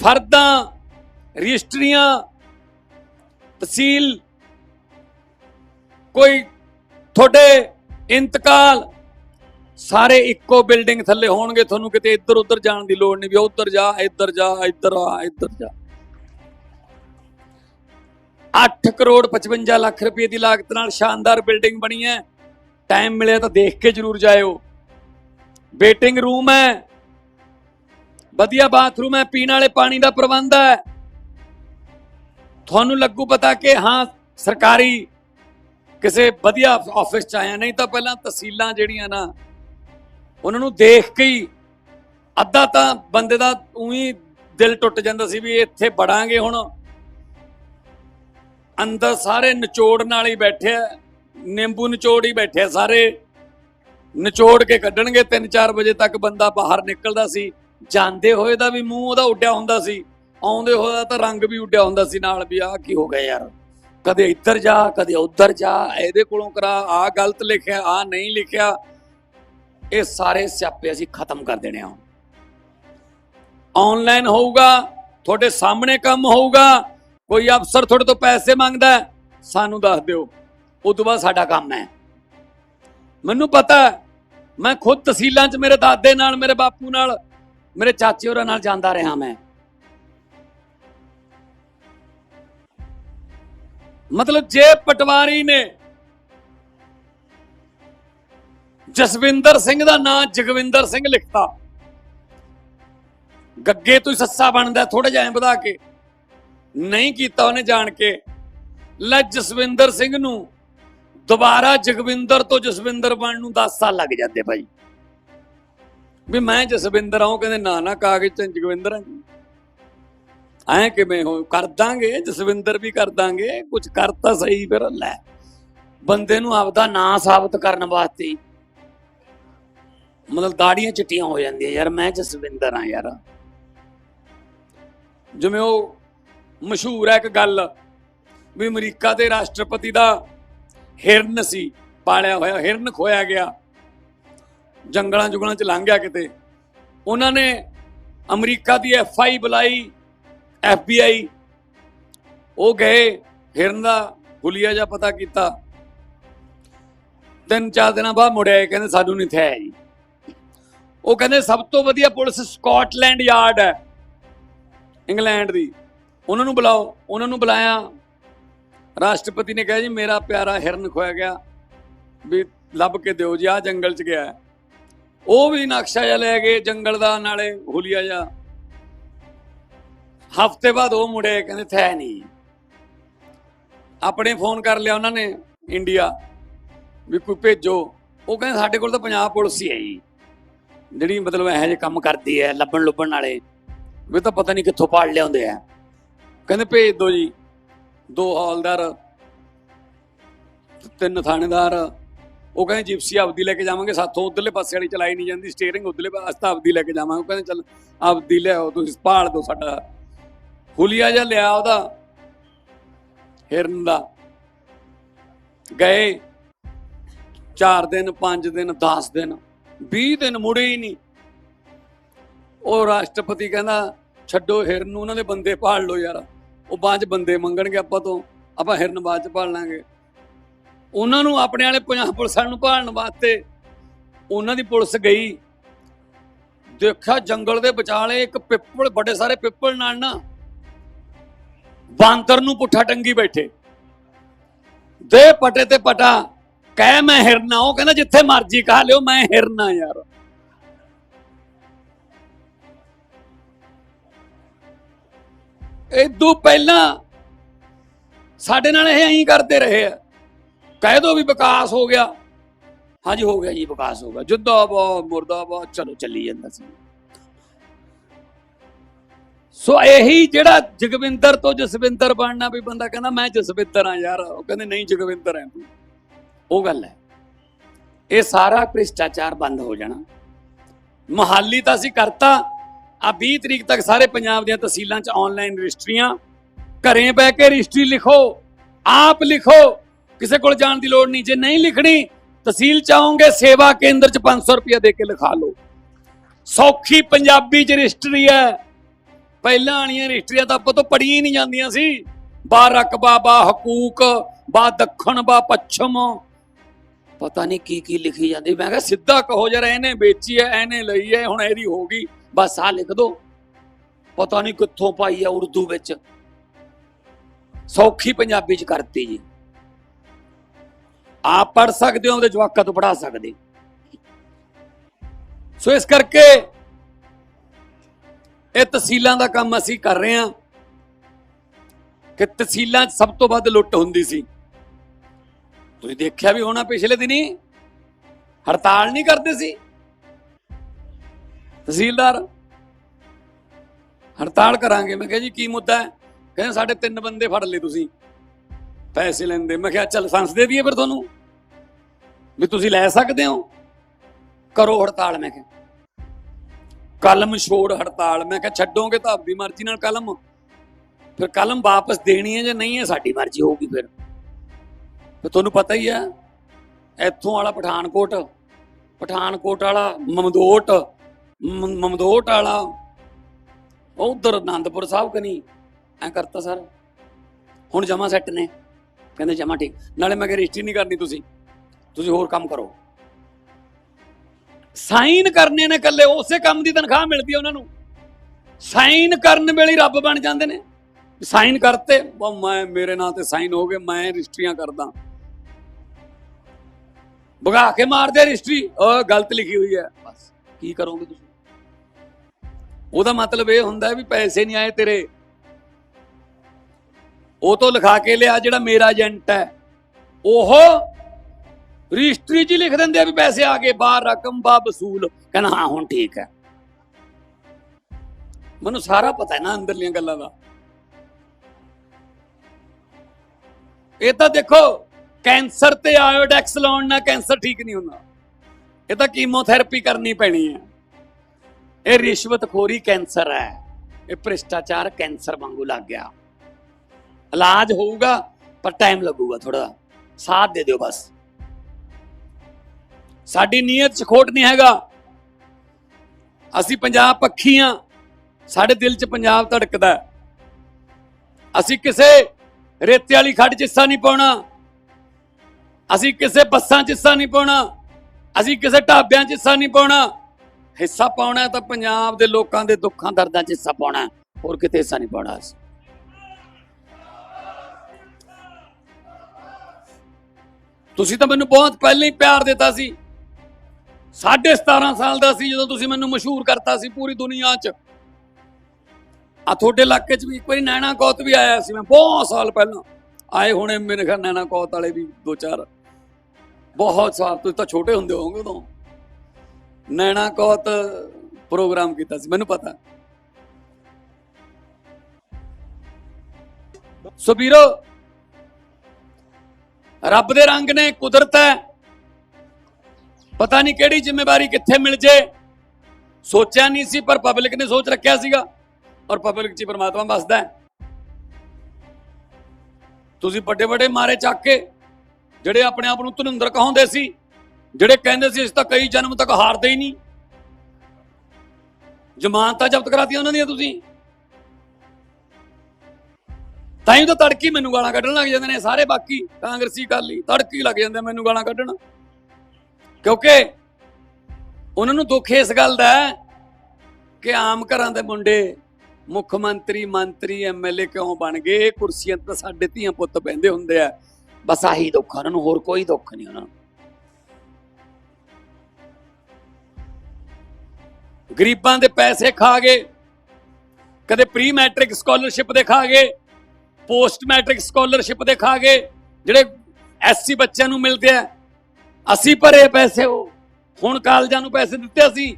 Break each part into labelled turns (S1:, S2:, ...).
S1: ਫਰਦਾਂ, ਰਜਿਸਟਰੀਆਂ, ਤਹਿਸੀਲ, ਕੋਈ ਤੁਹਾਡੇ ਇੰਤਕਾਲ, ਸਾਰੇ ਇੱਕੋ ਬਿਲਡਿੰਗ ਥੱਲੇ ਹੋਣਗੇ, ਤੁਹਾਨੂੰ ਕਿਤੇ ਇੱਧਰ ਉੱਧਰ ਜਾਣ ਦੀ ਲੋੜ ਨਹੀਂ ਵੀ ਉੱਧਰ ਜਾ, ਇੱਧਰ ਜਾ, ਇੱਧਰ ਆ, ਇੱਧਰ ਜਾ। 8 ਕਰੋੜ 55 ਲੱਖ ਰੁਪਏ ਦੀ ਲਾਗਤ ਨਾਲ ਸ਼ਾਨਦਾਰ ਬਿਲਡਿੰਗ ਬਣੀ ਹੈ। ਟਾਈਮ ਮਿਲਿਆ ਤਾਂ ਦੇਖ ਕੇ ਜਰੂਰ ਜਾਇਓ। ਵੇਟਿੰਗ ਰੂਮ ਹੈ। ਵਧੀਆ ਬਾਥਰੂਮ ਹੈ, ਪੀਣ ਵਾਲੇ ਪਾਣੀ ਦਾ ਪ੍ਰਬੰਧ ਹੈ। ਤੁਹਾਨੂੰ ਲੱਗੂ ਪਤਾ ਕਿ ਹਾਂ, ਸਰਕਾਰੀ ਕਿਸੇ ਵਧੀਆ ਆਫਿਸ ਚ ਆਇਆ, ਨਹੀਂ ਤਾਂ ਪਹਿਲਾਂ ਤਹਿਸੀਲਾਂ ਜਿਹੜੀਆਂ ਨਾ, ਉਹਨਾਂ ਨੂੰ ਦੇਖ ਕੇ ਹੀ ਅੱਧਾ ਤਾਂ ਬੰਦੇ ਦਾ ਉਹੀ ਦਿਲ ਟੁੱਟ ਜਾਂਦਾ ਸੀ ਵੀ ਇੱਥੇ ਬੜਾਂਗੇ ਹੁਣ। ਅੰਦਰ ਸਾਰੇ ਨਿਚੋੜ ਨਾਲ ਹੀ ਬੈਠੇ ਆ, ਨਿੰਬੂ ਨਿਚੋੜ ਹੀ ਬੈਠੇ ਸਾਰੇ। ਨਿਚੋੜ ਕੇ ਕੱਢਣਗੇ 3-4 ਵਜੇ ਤੱਕ ਬੰਦਾ ਬਾਹਰ ਨਿਕਲਦਾ ਸੀ। ਜਾਂਦੇ ਹੋਏ ਦਾ ਵੀ ਮੂੰਹ ਉਹਦਾ ਉੱਡਿਆ ਹੁੰਦਾ ਸੀ, ਆਉਂਦੇ ਹੋਏ ਤਾਂ ਰੰਗ ਵੀ ਉੱਡਿਆ ਹੁੰਦਾ ਸੀ ਨਾਲ ਵੀ, ਆਹ ਕੀ ਹੋ ਗਿਆ ਯਾਰ। ਕਦੇ ਇੱਧਰ ਜਾ, ਕਦੇ ਉੱਧਰ ਜਾ, ਇਹਦੇ ਕੋਲੋਂ ਕਰਾ ਆ ਗਲਤ ਲਿਖਿਆ ਆ ਨਹੀਂ ਲਿਖਿਆ। ਇਹ ਸਾਰੇ ਸਿਆਪੇ ਅਸੀਂ ਖਤਮ ਕਰ ਦੇਣੇ ਆ ਆਨਲਾਈਨ ਹੋਊਗਾ, ਤੁਹਾਡੇ ਸਾਹਮਣੇ ਕੰਮ ਹੋਊਗਾ, ਕੋਈ ਅਫਸਰ ਤੁਹਾਡੇ ਤੋਂ ਪੈਸੇ ਮੰਗਦਾ ਸਾਨੂੰ ਦੱਸ ਦਿਓ ਉਸ ਤੋਂ ਬਾਅਦ ਸਾਡਾ ਕੰਮ ਹੈ। ਮੈਨੂੰ ਪਤਾ ਮੈਂ ਖੁਦ ਤਹਿਸੀਲਾਂ 'ਚ ਮੇਰੇ ਦਾਦੇ ਨਾਲ, ਮੇਰੇ ਬਾਪੂ ਨਾਲ ਮੇਰੇ ਚਾਚੇ ਹੋਰਾਂ ਨਾਲ ਜਾਂਦਾ ਰਿਹਾ ਮੈਂ। ਮਤਲਬ ਜੇ ਪਟਵਾਰੀ ਨੇ ਜਸਵਿੰਦਰ ਸਿੰਘ ਦਾ ਨਾਂ ਜਗਵਿੰਦਰ ਸਿੰਘ ਲਿਖਤਾ, ਗੱਗੇ ਤੋਂ ਹੀ ਸੱਸਾ ਬਣਦਾ ਥੋੜਾ ਜਿਹਾ ਐਂ ਵਧਾ ਕੇ, ਨਹੀਂ ਕੀਤਾ ਉਹਨੇ ਜਾਣ ਕੇ, ਲੈ ਜਸਵਿੰਦਰ ਸਿੰਘ ਨੂੰ ਦੁਬਾਰਾ ਜਗਵਿੰਦਰ ਤੋਂ ਜਸਵਿੰਦਰ ਬਣਨ ਨੂੰ 10 ਸਾਲ ਲੱਗ ਜਾਂਦੇ ਭਾਈ। ਵੀ ਮੈਂ ਜਸਵਿੰਦਰ ਆਉਂ, ਕਹਿੰਦੇ ਨਾ ਨਾ ਕਾਗਜ਼ ਤੇ ਜਗਵਿੰਦਰ ਹਾਂ ਐ ਕਿਵੇਂ ਹੋ, ਕਰ ਦਾਂਗੇ, ਜਸਵਿੰਦਰ ਵੀ ਕਰ ਦਾਂਗੇ ਕੁਝ ਕਰਤਾ ਸਹੀ ਫਿਰ ਲੈ। ਬੰਦੇ ਨੂੰ ਆਪਦਾ ਨਾਂ ਸਾਬਤ ਕਰਨ ਵਾਸਤੇ ਮਤਲਬ ਦਾੜੀਆਂ ਚਿੱਟੀਆਂ ਹੋ ਜਾਂਦੀਆਂ, ਯਾਰ ਮੈਂ ਜਸਵਿੰਦਰ ਆ ਯਾਰ। ਜਿਵੇਂ ਉਹ ਮਸ਼ਹੂਰ ਹੈ ਇੱਕ ਗੱਲ, ਵੀ ਅਮਰੀਕਾ ਦੇ ਰਾਸ਼ਟਰਪਤੀ ਦਾ ਹਿਰਨ ਸੀ, ਪਾਲਿਆ ਹੋਇਆ, ਹਿਰਨ ਖੋਇਆ ਗਿਆ। ਜੰਗਲਾਂ ਜੁਗਲਾਂ ਚ ਲੰਘ ਗਿਆ ਕਿਤੇ। ਉਹਨਾਂ ਨੇ ਅਮਰੀਕਾ ਦੀ ਐਫ ਆਈ ਬੁਲਾਈ ਐਫ ਬੀ ਆਈ ਉਹ ਗਏ, ਹਿਰਨ ਦਾ ਹੁਲੀਆ ਜਾਂ ਪਤਾ ਕੀਤਾ। ਤਿੰਨ ਚਾਰ ਦਿਨਾਂ ਬਾਅਦ ਮੁੜਿਆ ਕਹਿੰਦੇ ਸਾਨੂੰ ਨਹੀਂ ਥਿਆ ਜੀ। ਉਹ ਕਹਿੰਦੇ, ਸਭ ਤੋਂ ਵਧੀਆ ਪੁਲਿਸ ਸਕਾਟਲੈਂਡ ਯਾਰਡ ਹੈ, ਇੰਗਲੈਂਡ ਦੀ। ਉਹਨਾਂ ਨੂੰ ਬੁਲਾਓ। ਉਹਨਾਂ ਨੂੰ ਬੁਲਾਇਆ। ਰਾਸ਼ਟਰਪਤੀ ਨੇ ਕਿਹਾ, ਜੀ, ਮੇਰਾ ਪਿਆਰਾ ਹਿਰਨ ਖੋਇਆ ਗਿਆ, ਵੀ ਲੱਭ ਕੇ ਦਿਓ ਜੀ ਆ ਜੰਗਲ ਚ ਗਿਆ ਉਹ ਵੀ ਨਕਸ਼ਾ ਜਿਹਾ ਲੈ ਗਏ ਜੰਗਲ ਦਾ ਨਾਲੇ ਹੁਲੀਆ ਜਿਹਾ। ਹਫ਼ਤੇ ਬਾਅਦ ਉਹ ਮੁੜੇ ਕਹਿੰਦੇ, ਥੈ ਨਹੀਂ। ਆਪਣੇ ਫੋਨ ਕਰ ਲਿਆ ਉਹਨਾਂ ਨੇ, ਇੰਡੀਆ, ਵੀ ਕੋਈ ਭੇਜੋ। ਉਹ ਕਹਿੰਦੇ, ਸਾਡੇ ਕੋਲ ਤਾਂ ਪੰਜਾਬ ਪੁਲਿਸ ਹੀ ਹੈ ਜੀ। ਜਿਹੜੀ ਮਤਲਬ ਇਹੋ ਜਿਹੇ ਕੰਮ ਕਰਦੀ ਹੈ, ਲੱਭਣ ਲੁੱਭਣ ਵਾਲੇ, ਵੀ ਤਾਂ ਪਤਾ ਨਹੀਂ ਕਿੱਥੋਂ ਪਾੜ ਲਿਆਉਂਦੇ ਆ। ਕਹਿੰਦੇ, ਭੇਜ ਦਿਓ ਜੀ। ਦੋ ਹੌਲਦਾਰ, ਤਿੰਨ ਥਾਣੇਦਾਰ ਉਹ ਕਹਿੰਦੇ ਜਿਪਸੀ ਆਪਦੀ ਲੈ ਕੇ ਜਾਵਾਂਗੇ, ਸਾਥੋਂ ਉਧਰਲੇ ਪਾਸੇ ਵਾਲੀ ਚਲਾਈ ਨਹੀਂ ਜਾਂਦੀ ਸਟੀਅਰਿੰਗ ਉਧਰਲੇ ਪਾਸੇ ਤਾਂ ਆਪਦੀ ਲੈ ਕੇ ਜਾਵਾਂਗੇ। ਉਹ ਕਹਿੰਦੇ ਚੱਲ ਆਪਦੀ ਲਿਆਓ ਤੁਸੀਂ ਭਾਲ ਦਿਓ ਸਾਡਾ। ਹੁਲੀਆ ਜਿਹਾ ਲਿਆ ਉਹਦਾ, ਹਿਰਨ ਦਾ। ਗਏ। 4 ਦਿਨ 5 ਦਿਨ 10 ਦਿਨ 20 ਦਿਨ ਮੁੜੇ ਹੀ ਨਹੀਂ। ਉਹ ਰਾਸ਼ਟਰਪਤੀ ਕਹਿੰਦਾ, ਛੱਡੋ ਹਿਰਨ ਨੂੰ, ਉਹਨਾਂ ਦੇ ਬੰਦੇ ਭਾਲ ਲਓ ਯਾਰ। ਉਹ ਬਾਅਦ ਚ ਬੰਦੇ ਮੰਗਣਗੇ ਆਪਾਂ ਤੋਂ, ਆਪਾਂ ਹਿਰਨ ਬਾਅਦ ਚ ਭਾਲ ਲਾਂਗੇ। ਉਹਨਾਂ ਨੂੰ ਆਪਣੇ ਵਾਲੇ ਪੰਜਾਬ ਪੁਲਿਸਾਂ ਨੂੰ ਭਾਲਣ ਵਾਸਤੇ ਉਹਨਾਂ ਦੀ ਪੁਲਿਸ ਗਈ। ਦੇਖਿਆ ਜੰਗਲ ਦੇ ਵਿਚਾਲੇ ਇੱਕ ਪਿੱਪਲ, ਵੱਡੇ ਸਾਰੇ ਪਿੱਪਲ ਨਾਲ ਨਾ ਬਾਂਦਰ ਨੂੰ ਪੁੱਠਾ ਟੰਗੀ ਬੈਠੇ। ਦੇ ਪਟੇ ਤੇ ਪਟਾ, ਕਹਿ ਮੈਂ ਹਿਰਨਾ, ਉਹ ਕਹਿੰਦਾ ਜਿੱਥੇ ਮਰਜ਼ੀ ਕਹਾ ਲਿਓ, ਮੈਂ ਹਿਰਨਾ ਯਾਰ। ਇਦੋਂ ਪਹਿਲਾਂ ਸਾਡੇ ਨਾਲ ਇਹ ਐਂ ਕਰਦੇ ਰਹੇ ਆ। ਕਹਿ ਦੋ ਵੀ ਵਿਕਾਸ ਹੋ ਗਿਆ। ਹਾਂਜੀ, ਹੋ ਗਿਆ ਜੀ, ਵਿਕਾਸ ਹੋ ਗਿਆ। ਜਿੰਦਾਬਾਦ ਮੁਰਦਾਬਾਦ ਚਲੋ ਚੱਲੀ ਜਾਂਦਾ ਸੀ। ਸੋ ਇਹੀ ਜਿਹੜਾ ਜਗਵਿੰਦਰ ਤੋਂ ਜਸਵਿੰਦਰ ਬਣਨਾ ਵੀ ਬੰਦਾ ਕਹਿੰਦਾ, ਮੈਂ ਜਸਵਿੰਦਰ ਆ ਯਾਰ। ਉਹ ਕਹਿੰਦੇ, ਨਹੀਂ, ਜਗਵਿੰਦਰ ਹੈ ਤੂੰ। ਉਹ ਗੱਲ ਹੈ। ਇਹ ਸਾਰਾ ਭ੍ਰਿਸ਼ਟਾਚਾਰ ਬੰਦ ਹੋ ਜਾਣਾ। ਮਹਾਲੀ ਤਾਂ ਅਸੀਂ ਕਰਤਾ। ਆ 20 ਤਰੀਕ ਤੱਕ ਸਾਰੇ ਪੰਜਾਬ ਦੀਆਂ ਤਹਿਸੀਲਾਂ 'ਚ ਆਨਲਾਈਨ ਰਜਿਸਟਰੀਆਂ। ਘਰੇ ਬਹਿ ਕੇ ਰਜਿਸਟਰੀ ਲਿਖੋ। ਆਪ ਲਿਖੋ। ਕਿਸੇ ਕੋਲ ਜਾਣ ਦੀ ਲੋੜ ਨਹੀਂ। ਜੇ ਨਹੀਂ ਲਿਖਣੀ, ਤਹਿਸੀਲ ਚ ਸੇਵਾ ਕੇਂਦਰ ਚ 500 ਰੁਪਏ ਦੇ ਕੇ ਲਿਖਾ ਲਓ। ਸੌਖੀ ਪੰਜਾਬੀ ਚ ਰਜਿਸਟਰੀ ਹੈ। ਪਹਿਲਾਂ ਵਾਲੀਆਂ ਰਜਿਸਟਰੀਆਂ ਤਾਂ ਆਪਾਂ ਤੋਂ ਪੜੀਆਂ ਹੀ ਨਹੀਂ ਜਾਂਦੀਆਂ ਸੀ। ਬਾ ਰਕਬਾ, ਬਾ ਹਕੂਕ, ਬਾ ਦੱਖਣ, ਬਾ ਪੱਛਮ। ਪਤਾ ਨਹੀਂ ਕੀ ਕੀ ਲਿਖੀ ਜਾਂਦੀ। ਮੈਂ ਕਿਹਾ ਸਿੱਧਾ ਕਹੋ ਜਰਾ ਇਹਨੇ ਵੇਚੀ ਐ ਇਹਨੇ ਲਈ ਐ ਹੁਣ ਇਹਦੀ ਹੋ ਗਈ। ਬਸ ਆ ਲਿਖ ਦੋ। ਪਤਾ ਨਹੀਂ ਕਿੱਥੋਂ ਪਾਈ ਐ ਉਰਦੂ ਵਿੱਚ। ਸੌਖੀ ਪੰਜਾਬੀ ਚ ਕਰਤੀ ਜੀ। ਆਪ ਪੜ ਸਕਦੇ ਹੋ, ਉਹਦੇ ਜਵਾਕਾਂ ਤੋਂ ਪੜਾ ਸਕਦੇ ਸੋ ਇਸ ਕਰਕੇ ਇਹ ਤਹਿਸੀਲਾਂ ਦਾ ਕੰਮ ਅਸੀਂ ਕਰ ਰਹੇ ਹਾਂ ਕਿ ਤਹਿਸੀਲਾਂ 'ਚ ਸਭ ਤੋਂ ਵੱਧ ਲੁੱਟ ਹੁੰਦੀ ਸੀ। ਤੁਸੀਂ ਦੇਖਿਆ ਵੀ ਹੋਣਾ ਪਿਛਲੇ ਦਿਨੀ, ਹੜਤਾਲ ਨਹੀਂ ਕਰਦੇ ਸੀ। ਤਹਿਸੀਲਦਾਰ, ਹੜਤਾਲ ਕਰਾਂਗੇ। ਮੈਂ ਕਿਹਾ ਜੀ, ਕੀ ਮੁੱਦਾ ਹੈ? ਕਹਿੰਦੇ ਸਾਡੇ ਤਿੰਨ ਬੰਦੇ ਫੜ ਲਏ ਤੁਸੀਂ। ਪੈਸੇ ਲੈਂਦੇ। ਮੈਂ ਕਿਹਾ, ਚੱਲ ਲਾਇਸੈਂਸ ਦੇ ਦਈਏ ਫਿਰ ਤੁਹਾਨੂੰ। ਵੀ ਤੁਸੀਂ ਲੈ ਸਕਦੇ ਹੋ? ਕਰੋ ਹੜਤਾਲ, ਮੈਂ ਕਿਹਾ। ਕਲਮ ਛੋੜ ਹੜਤਾਲ। ਮੈਂ ਕਿਹਾ, ਛੱਡੋਗੇ ਤਾਂ ਆਪਦੀ ਮਰਜ਼ੀ ਨਾਲ ਕਲਮ। ਫਿਰ ਕਲਮ ਵਾਪਸ ਦੇਣੀ ਹੈ ਜਾਂ ਨਹੀਂ ਹੈ, ਸਾਡੀ ਮਰਜ਼ੀ ਹੋਊਗੀ ਫਿਰ। ਤੇ ਤੁਹਾਨੂੰ ਪਤਾ ਹੀ ਹੈ, ਇੱਥੋਂ ਵਾਲਾ ਪਠਾਨਕੋਟ ਪਠਾਨਕੋਟ ਵਾਲਾ ਮਮਦੋਟ ਮਮਦੋਟ ਵਾਲਾ ਉਧਰ ਆਨੰਦਪੁਰ ਸਾਹਿਬ ਕਨੀ। ਐ ਕਰਤਾ ਸਰ। ਹੁਣ ਜਮਾ ਸੈੱਟ ਨੇ। ਕਹਿੰਦੇ ਜਮਾ ਠੀਕ। ਨਾਲੇ ਮੈਂ ਕਿਹਾ ਰਜਿਸਟਰੀ ਨਹੀਂ ਕਰਨੀ ਤੁਸੀਂ। ਤੁਸੀਂ ਹੋਰ ਕੰਮ ਕਰੋ। ਸਾਈਨ ਕਰਨੇ ਨੇ ਕੱਲੇ ਉਸੇ ਕੰਮ ਦੀ ਤਨਖਾਹ ਮਿਲਦੀ ਹੈ ਉਹਨਾਂ ਨੂੰ। ਸਾਈਨ ਕਰਨ ਵੇਲੇ ਰੱਬ ਬਣ ਜਾਂਦੇ ਨੇ। ਸਾਈਨ ਕਰਤੇ ਉਹ ਮੈਂ, ਮੇਰੇ ਨਾਂ ਤੇ ਸਾਈਨ ਹੋ ਗਏ, ਮੈਂ ਰਜਿਸਟਰੀਆਂ ਕਰਦਾ। ਭਗਾ ਕੇ ਮਾਰਦੇ ਰਜਿਸਟਰੀ ਉਹ ਗਲਤ ਲਿਖੀ ਹੋਈ ਹੈ। ਬਸ, ਕੀ ਕਰੋਗੇ ਤੁਸੀਂ? ਉਹਦਾ ਮਤਲਬ ਇਹ ਹੁੰਦਾ ਵੀ ਪੈਸੇ ਨਹੀਂ ਆਏ ਤੇਰੇ। ਉਹ ਤੋਂ ਲਿਖਾ ਕੇ ਲਿਆ ਜਿਹੜਾ ਮੇਰਾ ਏਜੰਟ ਹੈ। ਉਹ ਰਜਿਸਟਰੀ 'ਚ ਹੀ ਲਿਖ ਦਿੰਦੇ ਆ ਵੀ ਪੈਸੇ ਆ ਗਏ, ਬਾਹਰ ਰਕਮ ਬਾ ਵਸੂਲ। ਕਹਿੰਦਾ, ਹਾਂ, ਹੁਣ ਠੀਕ ਹੈ। ਮੈਨੂੰ ਸਾਰਾ ਪਤਾ ਹੈ ਨਾ ਅੰਦਰਲੀਆਂ ਗੱਲਾਂ ਦਾ। ਇਹ ਤਾਂ ਦੇਖੋ, ਕੈਂਸਰ ਤੇ ਆਇਓਡੈਕਸ ਲਾਉਣ ਨਾਲ ਕੈਂਸਰ ਠੀਕ ਨਹੀਂ ਹੁੰਦਾ। ਇਹ ਤਾਂ ਕੀਮੋਥੈਰੇਪੀ ਕਰਨੀ ਪੈਣੀ ਹੈ। ਇਹ ਰਿਸ਼ਵਤਖੋਰੀ ਕੈਂਸਰ ਹੈ। ਇਹ ਭ੍ਰਿਸ਼ਟਾਚਾਰ ਕੈਂਸਰ ਵਾਂਗੂ ਲੱਗ ਗਿਆ। ਇਲਾਜ ਹੋਊਗਾ, ਪਰ ਟਾਈਮ ਲੱਗੂਗਾ ਥੋੜਾ ਸਾਥ ਦੇ ਦਿਓ ਬਸ। ਸਾਡੀ ਨੀਅਤ 'ਚ ਖੋਟ ਨਹੀਂ ਹੈਗਾ। ਅਸੀਂ ਪੰਜਾਬ ਪੱਖੀ ਹਾਂ ਸਾਡੇ ਦਿਲ 'ਚ ਪੰਜਾਬ ਧੜਕਦਾ ਅਸੀਂ ਕਿਸੇ ਰੇਤੇ ਵਾਲੀ ਖੱਡ 'ਚ ਹਿੱਸਾ ਨਹੀਂ ਪਾਉਣਾ। ਅਸੀਂ ਕਿਸੇ ਬੱਸਾਂ 'ਚ ਹਿੱਸਾ ਨਹੀਂ ਪਾਉਣਾ। ਅਸੀਂ ਕਿਸੇ ਢਾਬਿਆਂ 'ਚ ਹਿੱਸਾ ਨਹੀਂ ਪਾਉਣਾ। ਹਿੱਸਾ ਪਾਉਣਾ ਤਾਂ ਪੰਜਾਬ ਦੇ ਲੋਕਾਂ ਦੇ ਦੁੱਖਾਂ ਦਰਦਾਂ 'ਚ ਹਿੱਸਾ ਪਾਉਣਾ ਹੋਰ ਕਿਤੇ ਹਿੱਸਾ ਨਹੀਂ ਪਾਉਣਾ ਅਸੀਂ। ਤੁਸੀਂ ਤਾਂ ਮੈਨੂੰ ਬਹੁਤ ਪਹਿਲਾਂ ਹੀ ਪਿਆਰ ਦਿੱਤਾ ਸੀ। ਸਾਢੇ 17 ਸਾਲ ਦਾ ਸੀ ਜਦੋਂ ਤੁਸੀਂ ਮੈਨੂੰ ਮਸ਼ਹੂਰ ਕਰਤਾ ਸੀ ਪੂਰੀ ਦੁਨੀਆ 'ਚ। ਆ ਤੁਹਾਡੇ ਇਲਾਕੇ 'ਚ ਵੀ ਇੱਕ ਵਾਰੀ ਨੈਣਾ ਕੌਤ ਵੀ ਆਇਆ ਸੀ ਮੈਂ ਬਹੁਤ ਸਾਲ ਪਹਿਲਾਂ। ਆਏ ਹੋਣੇ ਮੇਰੇ ਖਿਆਲ ਨੈਣਾ ਕੌਤ ਵਾਲੇ ਵੀ ਦੋ ਚਾਰ। ਬਹੁਤ ਸਾਲ, ਤੁਸੀਂ ਤਾਂ ਛੋਟੇ ਹੁੰਦੇ ਹੋਵੋਗੇ ਉਦੋਂ। ਨੈਣਾ ਕੌਤ ਪ੍ਰੋਗਰਾਮ ਕੀਤਾ ਸੀ, ਮੈਨੂੰ ਪਤਾ। ਸੋ ਵੀਰੋ ਰੱਬ ਦੇ ਰੰਗ ਨੇ, ਕੁਦਰਤ ਹੈ। ਪਤਾ ਨਹੀਂ ਕਿਹੜੀ ਜ਼ਿੰਮੇਵਾਰੀ ਕਿੱਥੇ ਮਿਲ ਜੇ। ਸੋਚਿਆ ਨਹੀਂ ਸੀ, ਪਰ ਪਬਲਿਕ ਨੇ ਸੋਚ ਰੱਖਿਆ ਸੀਗਾ। ਔਰ ਪਬਲਿਕ 'ਚ ਹੀ ਪ੍ਰਮਾਤਮਾ ਵਸਦਾ ਹੈ। ਤੁਸੀਂ ਵੱਡੇ ਵੱਡੇ ਮਾਰੇ ਚੱਕ ਕੇ, ਜਿਹੜੇ ਆਪਣੇ ਆਪ ਨੂੰ ਧਨਿੰਦਰ ਕਹਾਉਂਦੇ ਸੀ, ਜਿਹੜੇ ਕਹਿੰਦੇ ਸੀ ਇਸ ਤਾਂ ਕਈ ਜਨਮ ਤੱਕ ਹਾਰਦੇ ਹੀ ਨਹੀਂ। ਜ਼ਮਾਨਤਾਂ ਜ਼ਬਤ ਕਰਾਤੀਆਂ ਉਹਨਾਂ ਦੀਆਂ ਤੁਸੀਂ। ਤਾਂ ਹੀ ਤਾਂ ਤੜਕੀ ਮੈਨੂੰ ਗਾਲਾਂ ਕੱਢਣ ਲੱਗ ਜਾਂਦੇ ਨੇ, ਸਾਰੇ ਬਾਕੀ ਕਾਂਗਰਸੀ ਕਾਲੀ ਤੜਕੀ ਲੱਗ ਜਾਂਦੇ ਮੈਨੂੰ ਗਾਲਾਂ ਕੱਢਣ। ਕਿਉਂਕਿ ਉਹਨਾਂ ਨੂੰ ਦੁੱਖ ਇਸ ਗੱਲ ਦਾ ਕਿ ਆਮ ਘਰਾਂ ਦੇ ਮੁੰਡੇ ਮੁੱਖ ਮੰਤਰੀ ਮੰਤਰੀ ਐਮਐਲਏ ਕਿਉਂ ਬਣ ਗਏ? ਇਹ ਕੁਰਸੀਆਂ ਤਾਂ ਸਾਡੇ ਧੀਆਂ ਪੁੱਤ ਬਹਿੰਦੇ ਹੁੰਦੇ ਆ। ਬਸ ਆਹੀ ਦੁੱਖ ਉਹਨਾਂ ਨੂੰ, ਹੋਰ ਕੋਈ ਦੁੱਖ ਨਹੀਂ ਉਹਨਾਂ ਨੂੰ। ਗਰੀਬਾਂ ਦੇ ਪੈਸੇ ਖਾ ਗਏ, ਕਦੇ ਪ੍ਰੀ ਮੈਟ੍ਰਿਕ ਸਕਾਲਰਸ਼ਿਪ ਦੇ ਖਾ ਗਏ ਪੋਸਟ ਮੈਟ੍ਰਿਕ ਸਕਾਲਰਸ਼ਿਪ ਦੇ ਖਾ ਗਏ ਜਿਹੜੇ ਐਸਸੀ ਬੱਚਿਆਂ ਨੂੰ ਮਿਲਦੇ ਆ। ਅਸੀਂ ਭਰੇ ਪੈਸੇ ਉਹ, ਹੁਣ ਕਾਲਜਾਂ ਨੂੰ ਪੈਸੇ ਦਿੱਤੇ ਸੀ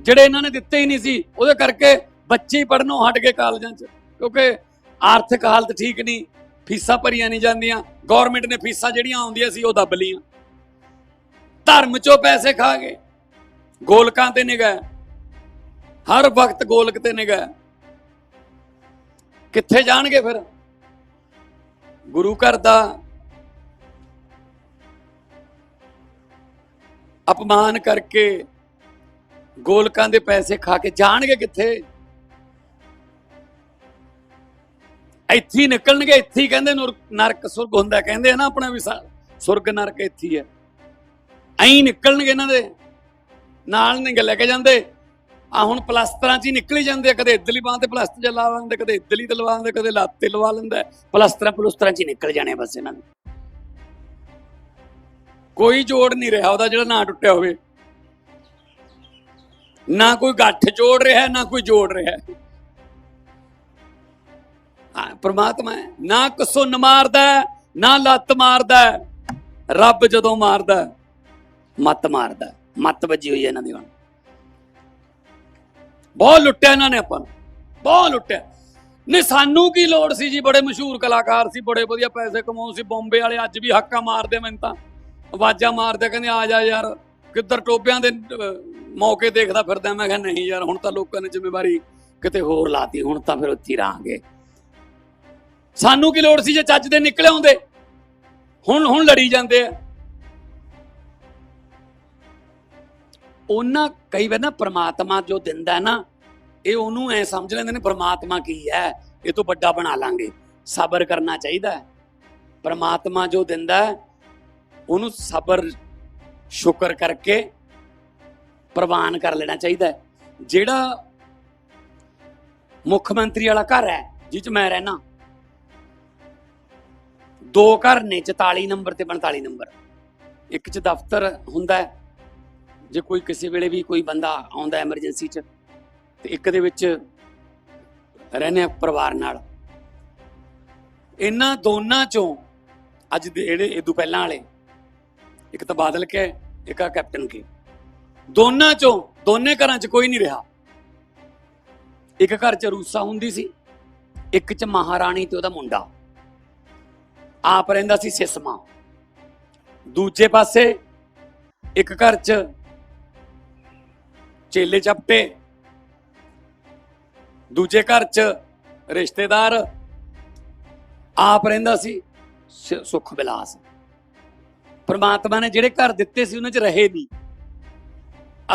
S1: ਜਿਹੜੇ ਇਹਨਾਂ ਨੇ ਦਿੱਤੇ ਹੀ ਨਹੀਂ ਸੀ, ਉਹਦੇ ਕਰਕੇ ਬੱਚੇ ਹੀ ਪੜਨੋਂ ਹਟ ਗਏ ਕਾਲਜਾਂ 'ਚ, ਕਿਉਂਕਿ ਆਰਥਿਕ ਹਾਲਤ ਠੀਕ ਨਹੀਂ, ਫੀਸਾਂ ਭਰੀਆਂ ਨਹੀਂ ਜਾਂਦੀਆਂ ਗਵਰਨਮੈਂਟ ਨੇ ਫੀਸਾਂ ਜਿਹੜੀਆਂ ਆਉਂਦੀਆਂ ਸੀ ਉਹ ਦੱਬ ਲੀਆਂ ਧਰਮ 'ਚੋਂ ਪੈਸੇ ਖਾ ਗਏ ਗੋਲਕਾਂ ਤੇ ਨਿਗਾਹ, ਹਰ ਵਕਤ ਗੋਲਕ ਤੇ ਨਿਗਾਹ। ਕਿੱਥੇ ਜਾਣਗੇ ਫਿਰ? ਗੁਰੂ ਘਰ ਦਾ ਅਪਮਾਨ ਕਰਕੇ ਗੋਲਕਾਂ ਦੇ ਪੈਸੇ ਖਾ ਕੇ ਜਾਣਗੇ ਕਿੱਥੇ? ਇੱਥੇ ਨਿਕਲਣਗੇ, ਇੱਥੇ ਕਹਿੰਦੇ ਨੁਰ- ਨਰਕ ਸੁਰਗ ਹੁੰਦਾ, ਕਹਿੰਦੇ ਆ ਨਾ ਆਪਣਾ ਵੀ ਸੁਰਗ, ਨਰਕ ਇੱਥੇ ਹੈ ਐਂ ਨਿਕਲਣਗੇ ਇਹਨਾਂ ਦੇ, ਨਾਲ ਨਹੀਂ ਲੈ ਕੇ ਜਾਂਦੇ। ਆ ਹੁਣ ਪਲਸਤਰਾਂ 'ਚ ਹੀ ਨਿਕਲੀ ਜਾਂਦੇ ਆ, ਕਦੇ ਇੱਧਰਲੀ ਬਾਂਹ ਤੇ ਪਲਸਤਰ ਚ ਲਾ ਲੈਂਦੇ ਕਦੇ ਇੱਧਰਲੀ ਤੇ ਲਵਾ ਲੈਂਦੇ ਕਦੇ ਲੱਤ ਤੇ ਲਵਾ ਲੈਂਦਾ। ਪਲਸਤਰਾਂ ਪਲਸਤਰਾਂ 'ਚ ਹੀ ਨਿਕਲ ਜਾਣੇ ਬਸ ਇਹਨਾਂ ਦੇ। ਕੋਈ ਜੋੜ ਨਹੀਂ ਰਿਹਾ ਉਹਦਾ ਜਿਹੜਾ ਨਾ ਟੁੱਟਿਆ ਹੋਵੇ। ਨਾ ਕੋਈ ਗੱਠ ਜੋੜ ਰਿਹਾ, ਨਾ ਕੋਈ ਜੋੜ ਰਿਹਾ। ਹੈ। ਪ੍ਰਮਾਤਮਾ ਹੈ, ਨਾ ਕਸੁੰਨ ਮਾਰਦਾ ਨਾ ਲੱਤ ਮਾਰਦਾ। ਰੱਬ ਜਦੋਂ ਮਾਰਦਾ, ਮੱਤ ਮਾਰਦਾ, ਮੱਤ ਵੱਜੀ ਹੋਈ ਹੈ ਇਹਨਾਂ ਦੀ ਹੁਣ। ਬਹੁਤ ਲੁੱਟਿਆ ਇਹਨਾਂ ਨੇ ਆਪਾਂ ਨੂੰ। ਬਹੁਤ ਲੁੱਟਿਆ। ਨਹੀਂ, ਸਾਨੂੰ ਕੀ ਲੋੜ ਸੀ ਜੀ? ਬੜੇ ਮਸ਼ਹੂਰ ਕਲਾਕਾਰ ਸੀ, ਬੜੇ ਵਧੀਆ ਪੈਸੇ ਕਮਾਉਂ ਸੀ, ਬੰਬੇ ਵਾਲੇ ਅੱਜ ਵੀ ਹੱਕਾ ਮਾਰਦੇ ਮੈਨੂੰ ਤਾਂ। ਆਵਾਜ਼ਾਂ ਮਾਰਦੇ ਕਹਿੰਦੇ, ਆ ਜਾ ਯਾਰ, ਕਿੱਧਰ ਟੋਬਿਆਂ ਦੇ ਮੌਕੇ ਦੇਖਦਾ ਫਿਰਦਾ? ਮੈਂ ਕਿਹਾ, ਨਹੀਂ ਯਾਰ, ਹੁਣ ਤਾਂ ਲੋਕਾਂ ਨੇ ਜ਼ਿੰਮੇਵਾਰੀ ਕਿਤੇ ਹੋਰ ਲਾਤੀ, ਹੁਣ ਤਾਂ ਫਿਰ ਉੱਥੇ ਹੀ ਰਹਾਂਗੇ। ਸਾਨੂੰ ਕੀ ਲੋੜ ਸੀ ਜੇ ਚੱਜ ਦੇ ਨਿਕਲੇ ਆਉਂਦੇ? ਹੁਣ ਹੁਣ ਲੜੀ ਜਾਂਦੇ ਆ। ਉਹਨਾਂ ਕਈ ਵਾਰ ਨਾ ਪ੍ਰਮਾਤਮਾ ਜੋ ਦਿੰਦਾ ਨਾ, ਇਹ ਉਹਨੂੰ ਐ ਸਮਝ ਲੈਂਦੇ ਨੇ ਪ੍ਰਮਾਤਮਾ ਕੀ ਹੈ, ਇਹ ਤੋਂ ਵੱਡਾ ਬਣਾ ਲਾਂਗੇ। ਸਬਰ ਕਰਨਾ ਚਾਹੀਦਾ ਹੈ। ਪ੍ਰਮਾਤਮਾ ਜੋ ਦਿੰਦਾ ਉਹਨੂੰ ਸਬਰ, ਸ਼ੁਕਰ ਕਰਕੇ ਪ੍ਰਵਾਨ ਕਰ ਲੈਣਾ ਚਾਹੀਦਾ ਜਿਹੜਾ ਮੁੱਖ ਮੰਤਰੀ ਵਾਲਾ ਘਰ ਹੈ, ਜਿਹ ਚ ਮੈਂ ਰਹਿਣਾ ਦੋ ਘਰ ਨੇ 44 ਨੰਬਰ ਤੇ 45 ਨੰਬਰ। ਇੱਕ ਚ ਦਫ਼ਤਰ ਹੁੰਦਾ ਹੈ ਜੇ ਕੋਈ ਕਿਸੇ ਵੇਲੇ ਵੀ ਕੋਈ ਬੰਦਾ ਆਉਂਦਾ ਐਮਰਜੈਂਸੀ ਚ, ਤੇ ਇੱਕ ਦੇ ਵਿੱਚ ਰਹਿੰਦੇ ਆ ਪਰਿਵਾਰ ਨਾਲ। ਇਹਨਾਂ ਦੋਨਾਂ ਚੋਂ ਅੱਜ ਦੇ ਜਿਹੜੇ ਇਹ ਇਦੋਂ ਪਹਿਲਾਂ ਵਾਲੇ, ਇੱਕ ਤਾਂ ਬਾਦਲ ਕੇ, ਇੱਕ ਆ ਕੈਪਟਨ ਕੇ। ਦੋਨਾਂ ਚੋਂ, ਦੋਨੇ ਘਰਾਂ 'ਚ ਕੋਈ ਨਹੀਂ ਰਿਹਾ। ਇੱਕ ਘਰ 'ਚ ਰੂਸਾ ਹੁੰਦੀ ਸੀ, ਇੱਕ 'ਚ ਮਹਾਰਾਣੀ ਤੇ ਉਹਦਾ ਮੁੰਡਾ। ਆਪ ਰਹਿੰਦਾ ਸੀ ਸਿਸਮਾ। ਦੂਜੇ ਪਾਸੇ ਇੱਕ ਘਰ 'ਚ ਚੇਲੇ ਚੱਪੇ ਦੂਜੇ ਘਰ 'ਚ ਰਿਸ਼ਤੇਦਾਰ ਆਪ ਰਹਿੰਦਾ ਸੀ, ਸ- ਸੁਖ ਵਿਲਾਸ ਪਰਮਾਤਮਾ ਨੇ ਜਿਹੜੇ ਘਰ ਦਿੱਤੇ ਸੀ, ਉਹਨਾਂ 'ਚ ਰਹੇ ਨਹੀਂ।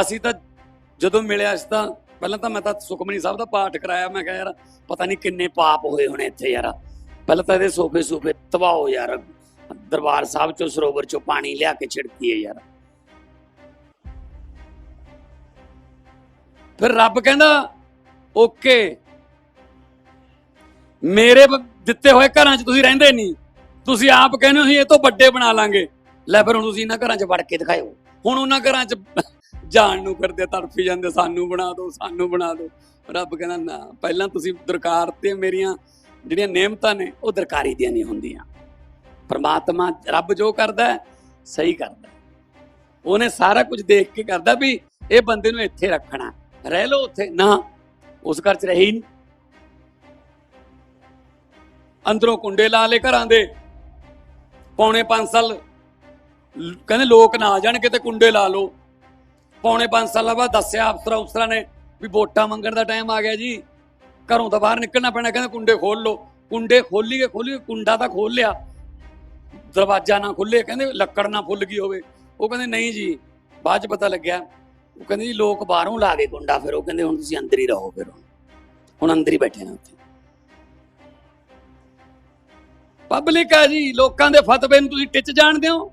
S1: ਅਸੀਂ ਤਾਂ ਜਦੋਂ ਮਿਲਿਆ ਸੀ ਤਾਂ ਪਹਿਲਾਂ ਤਾਂ ਮੈਂ ਤਾਂ ਸੁਖਮਨੀ ਸਾਹਿਬ ਦਾ ਪਾਠ ਕਰਾਇਆ, ਮੈਂ ਕਿਹਾ ਯਾਰ ਪਤਾ ਨਹੀਂ ਕਿੰਨੇ ਪਾਪ ਹੋਏ ਹੋਣੇ ਇੱਥੇ ਯਾਰ। ਪਹਿਲਾਂ ਤਾਂ ਇਹਦੇ ਸੋਫੇ ਸੂਫੇ ਤਬਾਹ ਯਾਰ। ਦਰਬਾਰ ਸਾਹਿਬ ਚੋਂ ਸਰੋਵਰ ਚੋਂ ਪਾਣੀ ਲਿਆ ਕੇ ਛਿੜਕੀਏ ਯਾਰ। ਫਿਰ ਰੱਬ ਕਹਿੰਦਾ, ਓਕੇ। ਮੇਰੇ ਦਿੱਤੇ ਹੋਏ ਘਰਾਂ 'ਚ ਤੁਸੀਂ ਰਹਿੰਦੇ ਨਹੀਂ। ਤੁਸੀਂ ਆਪ ਕਹਿੰਦੇ ਹੋ, ਅਸੀਂ ਇਹ ਤੋਂ ਵੱਡੇ ਬਣਾ ਲਾਂਗੇ। ਲੈ ਫਿਰ ਹੁਣ ਤੁਸੀਂ ਇਹਨਾਂ ਘਰਾਂ 'ਚ ਵੜ ਕੇ ਦਿਖਾਇਓ। ਹੁਣ ਉਹਨਾਂ ਘਰਾਂ 'ਚ ਜਾਣ ਨੂੰ ਕਰਦੇ ਤੜਫੀ ਜਾਂਦੇ, ਸਾਨੂੰ ਬਣਾ ਦਿਓ, ਸਾਨੂੰ ਬਣਾ ਦਿਓ। ਰੱਬ ਕਹਿੰਦਾ, ਨਾ, ਪਹਿਲਾਂ ਤੁਸੀਂ ਦਰਕਾਰ ਤੇ ਮੇਰੀਆਂ ਜਿਹੜੀਆਂ ਨਿਯਮਤਾਂ ਨੇ, ਉਹ ਦਰਕਾਰੀ ਦੀਆਂ ਨਹੀਂ ਹੁੰਦੀਆਂ। ਪਰਮਾਤਮਾ ਰੱਬ ਜੋ ਕਰਦਾ ਹੈ, ਸਹੀ ਕਰਦਾ ਉਹਨੇ ਸਾਰਾ ਕੁਝ ਦੇਖ ਕੇ ਕਰਦਾ ਵੀ ਇਹ ਬੰਦੇ ਨੂੰ ਇੱਥੇ ਰੱਖਣਾ ਰਹਿ ਲਓ ਉੱਥੇ। ਨਾ, ਉਸ ਘਰ 'ਚ ਰਹੀ ਨਹੀਂ ਅੰਦਰੋਂ ਕੁੰਡੇ ਲਾ ਲੇ ਘਰਾਂ ਦੇ। ਪੌਣੇ 5 ਸਾਲ ਕਹਿੰਦੇ ਲੋਕ ਨਾ ਆ ਜਾਣ ਕਿਤੇ ਕੁੰਡੇ ਲਾ ਲਓ। ਪੌਣੇ 5 ਸਾਲਾਂ ਬਾਅਦ ਦੱਸਿਆ ਅਫਸਰਾਂ ਅਫਸਰਾਂ ਨੇ ਵੀ ਵੋਟਾਂ ਮੰਗਣ ਦਾ ਟਾਈਮ ਆ ਗਿਆ ਜੀ। ਘਰੋਂ ਤਾਂ ਬਾਹਰ ਨਿਕਲਣਾ ਪੈਣਾ, ਕਹਿੰਦੇ ਕੁੰਡੇ ਖੋਲ ਲਓ। ਕੁੰਡੇ ਖੋਲੀਏ ਖੋਲੀਏ ਕੁੰਡਾ ਤਾਂ ਖੋਲ ਲਿਆ। ਦਰਵਾਜ਼ਾ ਨਾ ਖੁੱਲੇ ਕਹਿੰਦੇ ਲੱਕੜ ਨਾ ਫੁੱਲ ਗਈ ਹੋਵੇ। ਉਹ ਕਹਿੰਦੇ ਨਹੀਂ ਜੀ, ਬਾਅਦ ਚ ਪਤਾ ਲੱਗਿਆ। ਉਹ ਕਹਿੰਦੇ ਜੀ ਲੋਕ ਬਾਹਰੋਂ ਲਾ ਕੇ ਗੁੰਡਾ ਫਿਰ, ਉਹ ਕਹਿੰਦੇ ਹੁਣ ਤੁਸੀਂ ਅੰਦਰ ਹੀ ਰਹੋ ਫਿਰ। ਹੁਣ ਹੁਣ ਅੰਦਰ ਹੀ ਬੈਠੇ ਨੇ ਉੱਥੇ। ਪਬਲਿਕ ਆ ਜੀ, ਲੋਕਾਂ ਦੇ ਫਤਵੇ ਨੂੰ ਤੁਸੀਂ ਟਿੱਚ ਜਾਣਦੇ ਹੋ।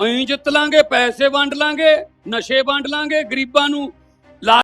S1: ਅਸੀਂ ਜਿੱਤ ਲਾਂਗੇ, ਪੈਸੇ ਵੰਡ ਲਾਂਗੇ, ਨਸ਼ੇ ਵੰਡ ਲਾਂਗੇ, ਗਰੀਬਾਂ ਨੂੰ